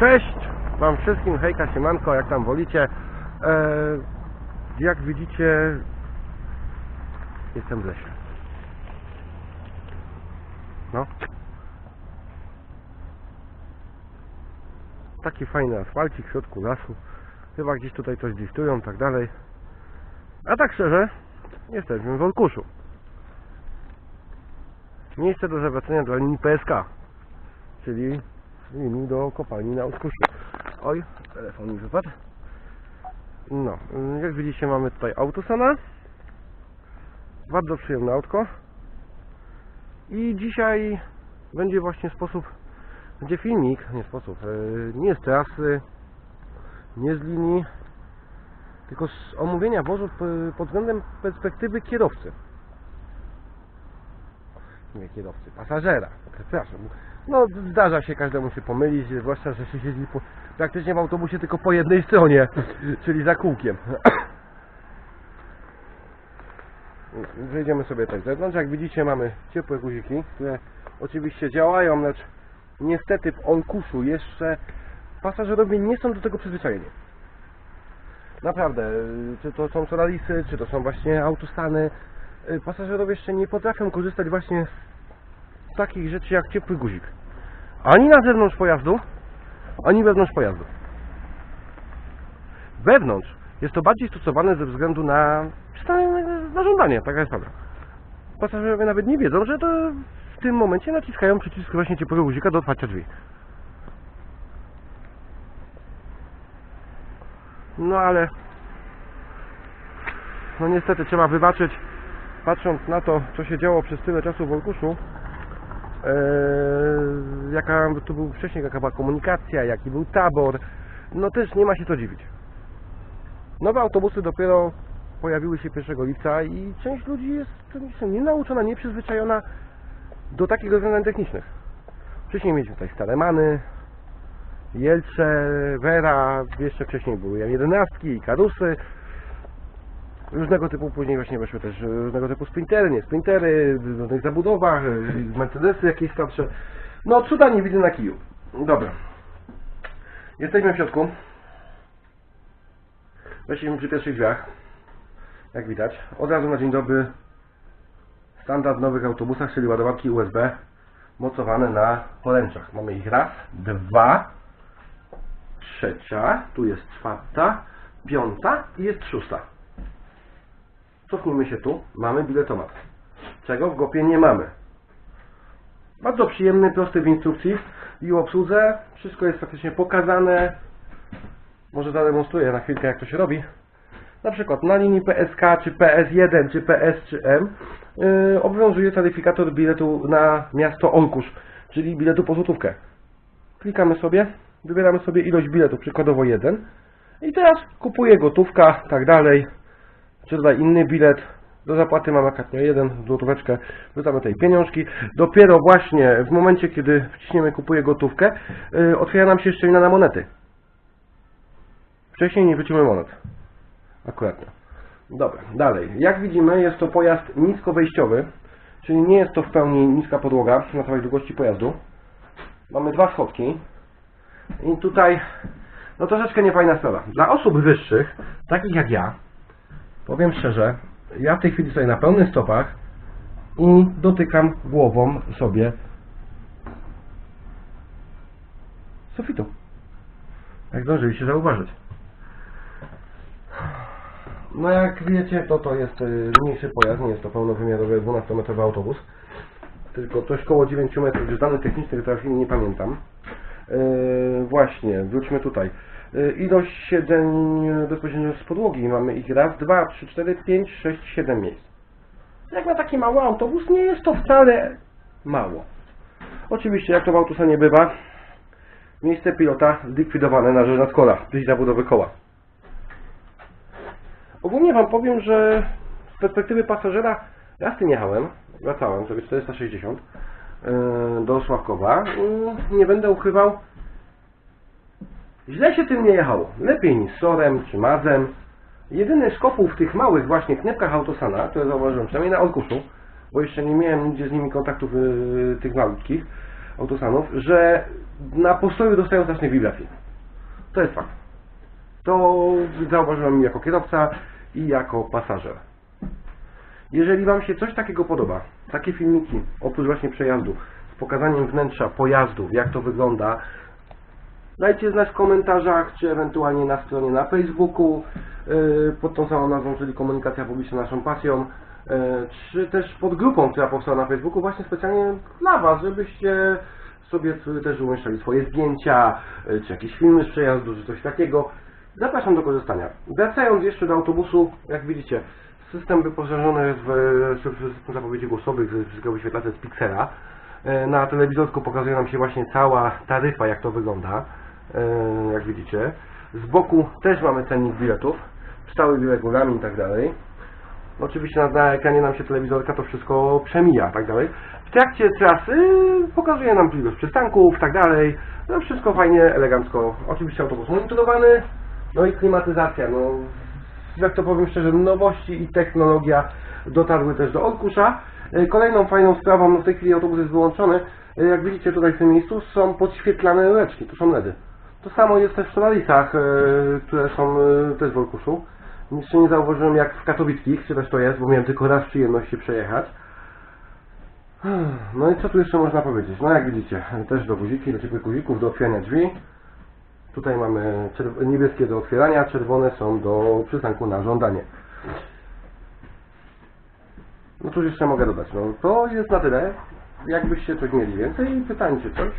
Cześć Wam wszystkim, hejka, siemanko, jak tam wolicie. E, jak widzicie, jestem w lesie. No. Taki fajny asfalcik w środku lasu. Chyba gdzieś tutaj coś driftują, tak dalej. A tak szczerze, jesteśmy w Olkuszu. Miejsce do zawracania dla linii PSK, czyli linii do kopalni na Olkuszu. Oj, telefon mi wypadł. No, jak widzicie mamy tutaj autosana. Bardzo przyjemne autko. I dzisiaj będzie właśnie sposób, będzie filmik, nie sposób, e, nie z trasy, nie z linii, tylko z omówienia wozu p- pod względem perspektywy kierowcy. Nie kierowcy, pasażera, przepraszam. No zdarza się każdemu się pomylić, zwłaszcza, że się siedzi po, praktycznie w autobusie tylko po jednej stronie, czyli za kółkiem. Wejdziemy sobie tak zewnątrz. Jak widzicie mamy ciepłe guziki, które oczywiście działają, lecz niestety w Olkuszu jeszcze pasażerowie nie są do tego przyzwyczajeni. Naprawdę, czy to są solalisy, czy to są właśnie autostany, pasażerowie jeszcze nie potrafią korzystać właśnie z takich rzeczy jak ciepły guzik. Ani na zewnątrz pojazdu, ani wewnątrz pojazdu. Wewnątrz jest to bardziej stosowane ze względu na, na- na żądanie, taka jest prawda. Pasażerowie nawet nie wiedzą, że to w tym momencie naciskają przycisk właśnie ciepłego guzika do otwarcia drzwi. No ale no niestety trzeba wybaczyć patrząc na to, co się działo przez tyle czasu w Olkuszu e, jaka to był wcześniej, jaka była komunikacja, jaki był tabor, no też nie ma się co dziwić. Nowe autobusy dopiero pojawiły się 1 lipca i część ludzi jest nienauczona, nieprzyzwyczajona do takich rozwiązań technicznych. Wcześniej mieliśmy tutaj Staremany, Jelcze, Vera, jeszcze wcześniej były M11 i Karusy. Różnego typu później właśnie weszły też różnego typu sprintery, nie sprintery, w różnych zabudowach, y, Mercedesy jakieś starsze. No cuda nie widzę na kiju. Dobra. Jesteśmy w środku. Weszliśmy przy pierwszych drzwiach. Jak widać. Od razu na dzień dobry standard w nowych autobusach, czyli ładowarki USB mocowane na poręczach. Mamy ich raz, dwa, trzecia, tu jest czwarta, piąta i jest szósta. Cofnijmy się tu, mamy biletomat. Czego w GOPie nie mamy. Bardzo przyjemny, prosty w instrukcji i obsłudze. Wszystko jest faktycznie pokazane. Może zademonstruję na chwilkę jak to się robi. Na przykład na linii PSK, czy PS1, czy PS, czy M yy, obowiązuje taryfikator biletu na miasto Olkusz, czyli biletu po złotówkę. Klikamy sobie, wybieramy sobie ilość biletów, przykładowo jeden. I teraz kupuję gotówka, tak dalej. Czy tutaj inny bilet. Do zapłaty mamy kartę jeden, złotóweczkę, wrzucamy tutaj pieniążki. Dopiero właśnie w momencie, kiedy wciśniemy kupuję gotówkę, yy, otwiera nam się szczelina na monety. Wcześniej nie wrzucimy monet. Akuratnie. Dobra, dalej. Jak widzimy jest to pojazd niskowejściowy, czyli nie jest to w pełni niska podłoga na całej długości pojazdu. Mamy dwa schodki i tutaj no troszeczkę niefajna sprawa. Dla osób wyższych, takich jak ja, powiem szczerze, ja w tej chwili stoję na pełnych stopach i dotykam głową sobie sufitu. Jak zdążyliście zauważyć. No jak wiecie, to to jest y, mniejszy pojazd, nie jest to pełnowymiarowy 12-metrowy autobus, tylko coś koło 9 metrów, już danych technicznych chwili nie pamiętam. Yy, właśnie, wróćmy tutaj. Yy, ilość siedzeń bezpośrednio z podłogi, mamy ich raz, dwa, trzy, cztery, pięć, sześć, siedem miejsc. Jak na taki mały autobus nie jest to wcale mało. Oczywiście, jak to w autosa nie bywa, miejsce pilota zlikwidowane na rzecz kola, czyli zabudowy koła. Ogólnie Wam powiem, że z perspektywy pasażera raz tym jechałem, wracałem sobie 460 yy, do Sławkowa. Nie będę ukrywał, źle się tym nie jechało. Lepiej niż Sorem czy Mazem. Jedyny szkopuł w tych małych właśnie knepkach Autosana, które zauważyłem, przynajmniej na Olkuszu, bo jeszcze nie miałem nigdzie z nimi kontaktów yy, tych malutkich, autosanów, że na postoju dostają znacznych wibracji. To jest fakt. To zauważyłem jako kierowca i jako pasażer. Jeżeli Wam się coś takiego podoba, takie filmiki, oprócz właśnie przejazdu, z pokazaniem wnętrza pojazdu, jak to wygląda, dajcie znać w komentarzach, czy ewentualnie na stronie na Facebooku, yy, pod tą samą nazwą, czyli Komunikacja Publiczna Naszą Pasją, yy, czy też pod grupą, która powstała na Facebooku, właśnie specjalnie dla Was, żebyście sobie też umieszczali swoje zdjęcia, yy, czy jakieś filmy z przejazdu, czy coś takiego. Zapraszam do korzystania. Wracając jeszcze do autobusu, jak widzicie, system wyposażony jest w system zapowiedzi głosowych, z wyświetlacze z Pixela. Na telewizorku pokazuje nam się właśnie cała taryfa, jak to wygląda, jak widzicie. Z boku też mamy cennik biletów, stały regulamin i tak dalej. Oczywiście na, ekranie nam się telewizorka to wszystko przemija, tak dalej. W trakcie trasy pokazuje nam ilość przystanków, tak dalej. No wszystko fajnie, elegancko. Oczywiście autobus monitorowany, no i klimatyzacja. No, jak to powiem szczerze, nowości i technologia dotarły też do Orkusza. E, Kolejną fajną sprawą, no w tej chwili autobus jest wyłączony. E, Jak widzicie tutaj w tym miejscu są podświetlane leczki, tu są LEDy. To samo jest też w Solarisach, e, które są e, też w Orkuszu. Jeszcze nie zauważyłem jak w katowickich, czy też to jest, bo miałem tylko raz przyjemność się przejechać. No i co tu jeszcze można powiedzieć? No jak widzicie, też do guziki, do ciepłych guzików, do otwierania drzwi. Tutaj mamy niebieskie do otwierania, czerwone są do przystanku na żądanie. No cóż jeszcze mogę dodać? No to jest na tyle. Jakbyście coś mieli więcej, pytańcie coś,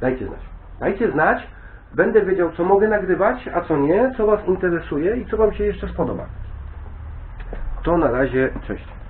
dajcie znać. Dajcie znać, będę wiedział co mogę nagrywać, a co nie, co Was interesuje i co Wam się jeszcze spodoba. To na razie, cześć.